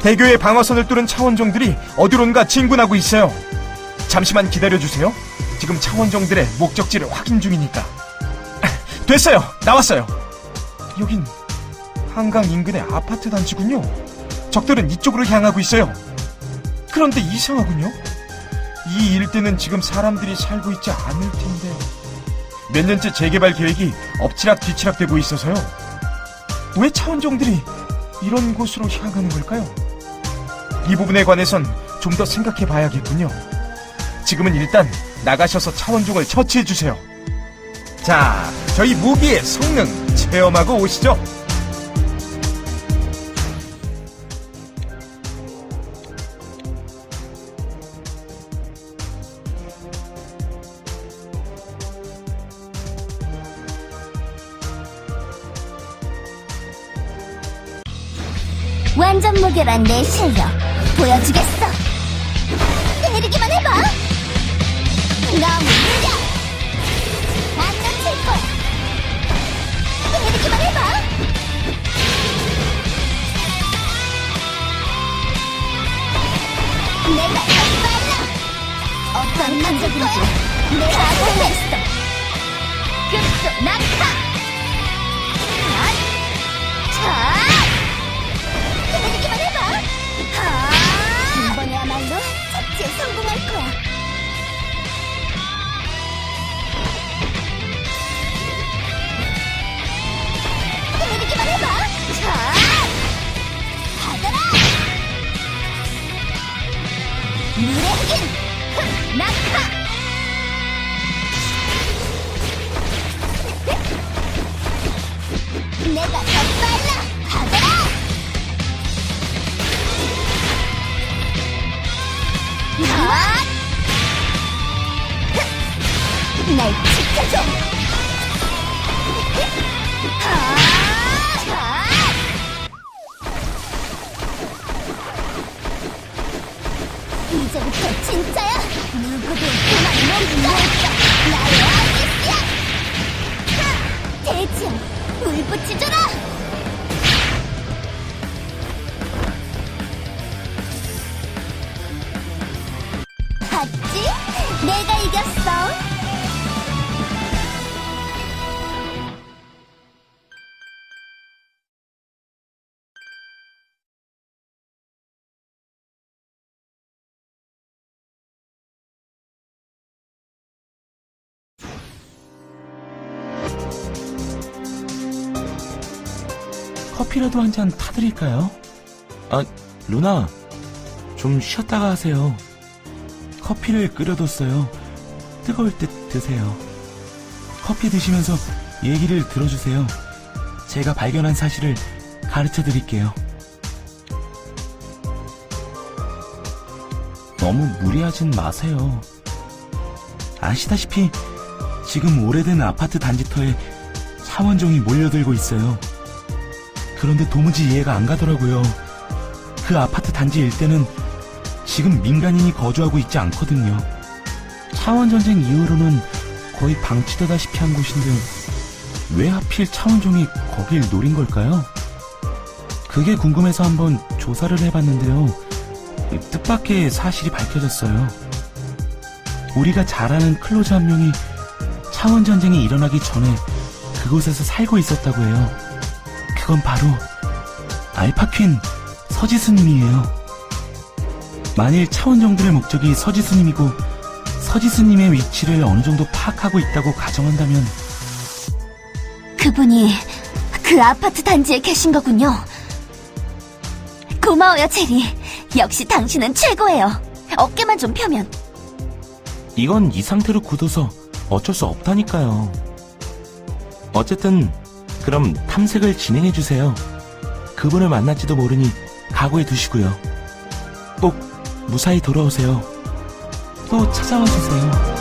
대교의 방어선을 뚫은 차원종들이 어디론가 진군하고 있어요. 잠시만 기다려주세요. 지금 차원종들의 목적지를 확인 중이니까. 됐어요. 나왔어요. 여긴 한강 인근의 아파트 단지군요. 적들은 이쪽으로 향하고 있어요. 그런데 이상하군요. 이 일대는 지금 사람들이 살고 있지 않을 텐데. 몇 년째 재개발 계획이 엎치락 뒤치락 되고 있어서요. 왜 차원종들이 이런 곳으로 향하는 걸까요? 이 부분에 관해선 좀 더 생각해 봐야겠군요. 지금은 일단 나가셔서 차원종을 처치해 주세요. 자, 저희 무기의 성능 체험하고 오시죠. 완전 무결한 내 실력 보여주겠어. 때리기만 해봐. 너무 느려. 안 놓칠 거야. 때리기만 해봐. 내가 더 빨라. 어떤 감정인지 내가 알겠어. 급속 낙하. 아, 내가 더 빨라! 받아라! 아! 날 지켜줘! 이제부터 진짜야! 누구도 그만 못 가! 나의 아기스야! 대지야, 울부짖어라! 봤지? 내가 이겼어! 커피라도 한 잔 타드릴까요? 아, 루나, 좀 쉬었다가 하세요. 커피를 끓여뒀어요. 뜨거울 때 드세요. 커피 드시면서 얘기를 들어주세요. 제가 발견한 사실을 가르쳐 드릴게요. 너무 무리하진 마세요. 아시다시피 지금 오래된 아파트 단지터에 차원종이 몰려들고 있어요. 그런데 도무지 이해가 안 가더라고요. 그 아파트 단지 일대는 지금 민간인이 거주하고 있지 않거든요. 차원전쟁 이후로는 거의 방치되다시피 한 곳인데 왜 하필 차원종이 거길 노린 걸까요? 그게 궁금해서 한번 조사를 해봤는데요. 뜻밖의 사실이 밝혀졌어요. 우리가 잘 아는 클로즈 한 명이 차원전쟁이 일어나기 전에 그곳에서 살고 있었다고 해요. 그건 바로 알파퀸 서지수님이에요. 만일 차원 정들의 목적이 서지수님이고 서지수님의 위치를 어느 정도 파악하고 있다고 가정한다면 그분이 그 아파트 단지에 계신 거군요. 고마워요, 체리. 역시 당신은 최고예요. 어깨만 좀 펴면. 이건 이 상태로 굳어서 어쩔 수 없다니까요. 어쨌든 그럼 탐색을 진행해 주세요. 그분을 만날지도 모르니 각오해 두시고요. 꼭 무사히 돌아오세요. 또 찾아와 주세요.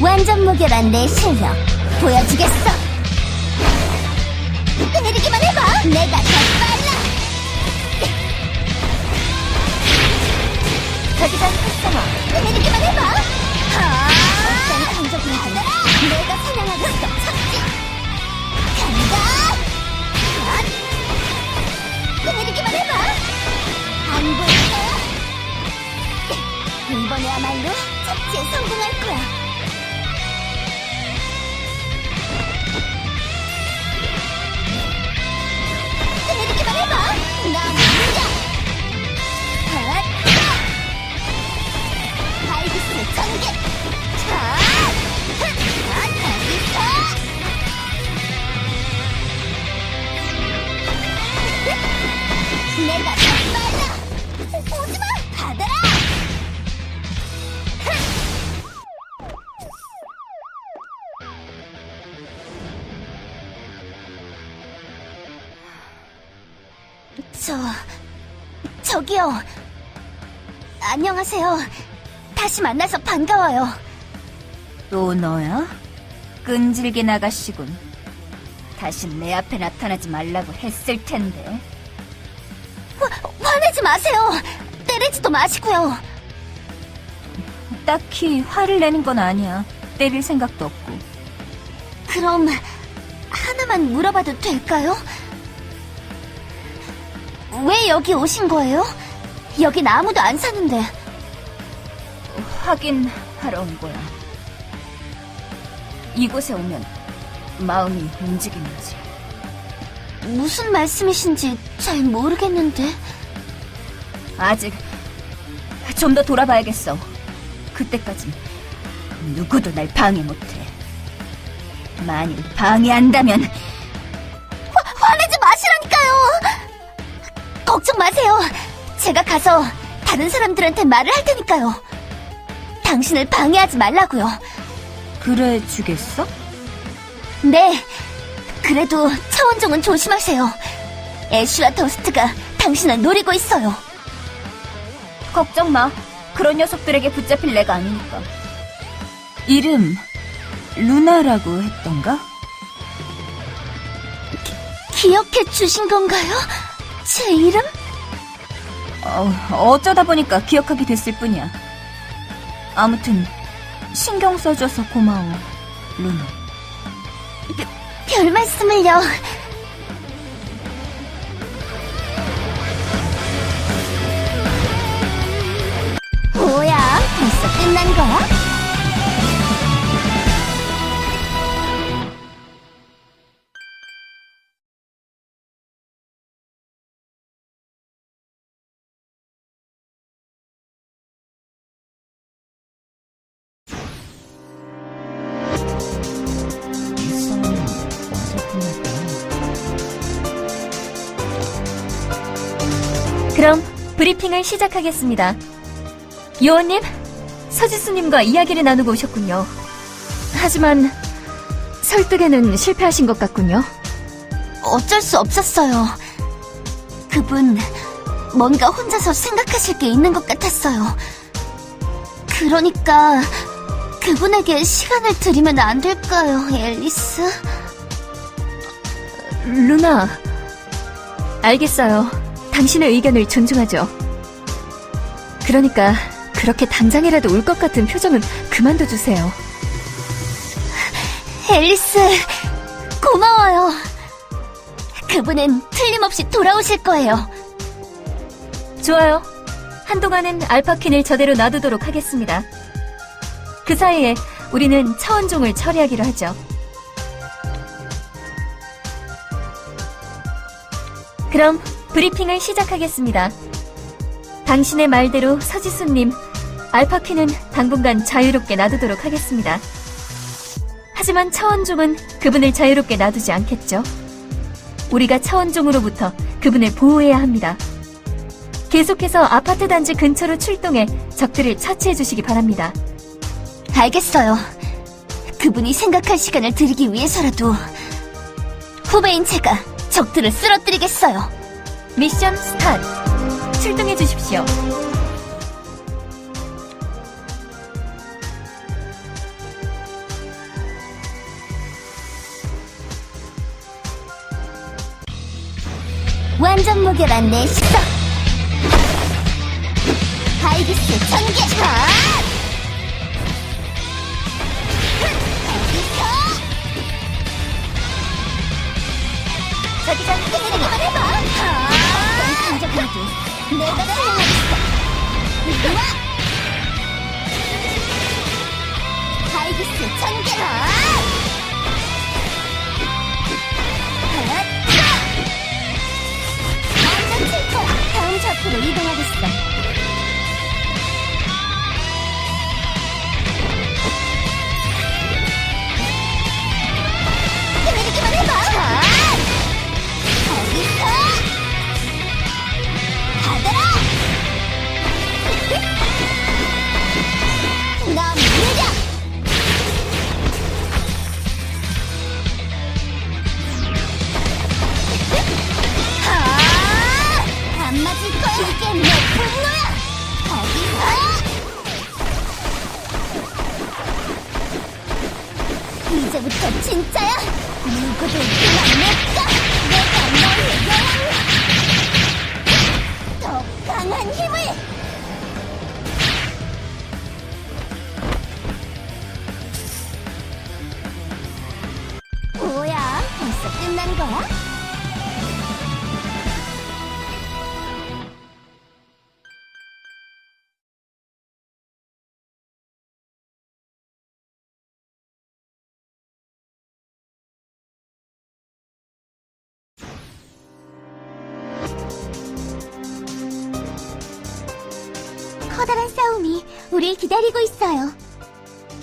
완전 무결한 내 실력 보여주겠어. 때리기만 해봐. 내가 더 빨라. 자기장 활성화. 때리기만 해봐. 하! 어떤 강적인지 내가 사냥하겠어. 참지. 간다. 앗! 때리기만 해봐. 안 보일까? 이번에야말로 착지에 성공할 거야. 오지마! 받아라! 저... 저기요. 안녕하세요. 다시 만나서 반가워요. 또 너야? 끈질긴 아가씨군. 다신 내 앞에 나타나지 말라고 했을 텐데. 화, 화내지 마세요. 때리지도 마시고요. 딱히 화를 내는 건 아니야. 때릴 생각도 없고. 그럼 하나만 물어봐도 될까요? 왜 여기 오신 거예요? 여긴 아무도 안 사는데. 확인하러 온 거야. 이곳에 오면 마음이 움직이는지. 무슨 말씀이신지 잘 모르겠는데. 아직 좀 더 돌아봐야겠어. 그때까진 누구도 날 방해 못해. 만일 방해한다면 화, 화내지 마시라니까요! 걱정 마세요. 제가 가서 다른 사람들한테 말을 할 테니까요. 당신을 방해하지 말라고요. 그래 주겠어? 네. 그래도 차원종은 조심하세요. 애쉬와 더스트가 당신을 노리고 있어요. 걱정 마. 그런 녀석들에게 붙잡힐 내가 아니니까. 이름 루나라고 했던가? 기억해 주신 건가요? 제 이름? 어, 어쩌다 보니까 기억하게 됐을 뿐이야. 아무튼 신경 써줘서 고마워, 루나. 별 말씀을요. 끝난 거야? 그럼 브리핑을 시작하겠습니다. 요원님, 서지수님과 이야기를 나누고 오셨군요. 하지만 설득에는 실패하신 것 같군요. 어쩔 수 없었어요. 그분, 뭔가 혼자서 생각하실 게 있는 것 같았어요. 그러니까, 그분에게 시간을 드리면 안 될까요, 앨리스? 루나, 알겠어요. 당신의 의견을 존중하죠. 그러니까 그렇게 당장이라도 울 것 같은 표정은 그만둬 주세요. 앨리스, 고마워요. 그분은 틀림없이 돌아오실 거예요. 좋아요. 한동안은 알파킨을 저대로 놔두도록 하겠습니다. 그 사이에 우리는 차원종을 처리하기로 하죠. 그럼 브리핑을 시작하겠습니다. 당신의 말대로 서지수님, 알파킨은 당분간 자유롭게 놔두도록 하겠습니다. 하지만 차원종은 그분을 자유롭게 놔두지 않겠죠. 우리가 차원종으로부터 그분을 보호해야 합니다. 계속해서 아파트 단지 근처로 출동해 적들을 처치해 주시기 바랍니다. 알겠어요. 그분이 생각할 시간을 드리기 위해서라도 후배인 제가 적들을 쓰러뜨리겠어요. 미션 스타트! 출동해 주십시오. 완전 무결한 내 시선. 바이 하이비스 전개! 저기 저기 내가 와! 하이비스 전개! 이제부터 진짜야. 누구도 그만 못가. 내가 너의 여왕이야. 더 강한 힘을. 뭐야? 벌써 끝난 거야? 싸움이 우릴 기다리고 있어요.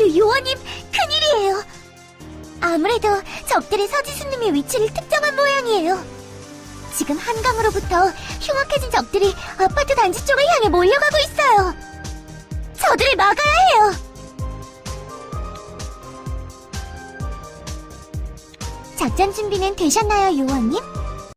요, 요원님, 큰일이에요. 아무래도 적들이 서지수님의 위치를 특정한 모양이에요. 지금 한강으로부터 흉악해진 적들이 아파트 단지 쪽을 향해 몰려가고 있어요. 저들을 막아야 해요. 작전 준비는 되셨나요, 요원님?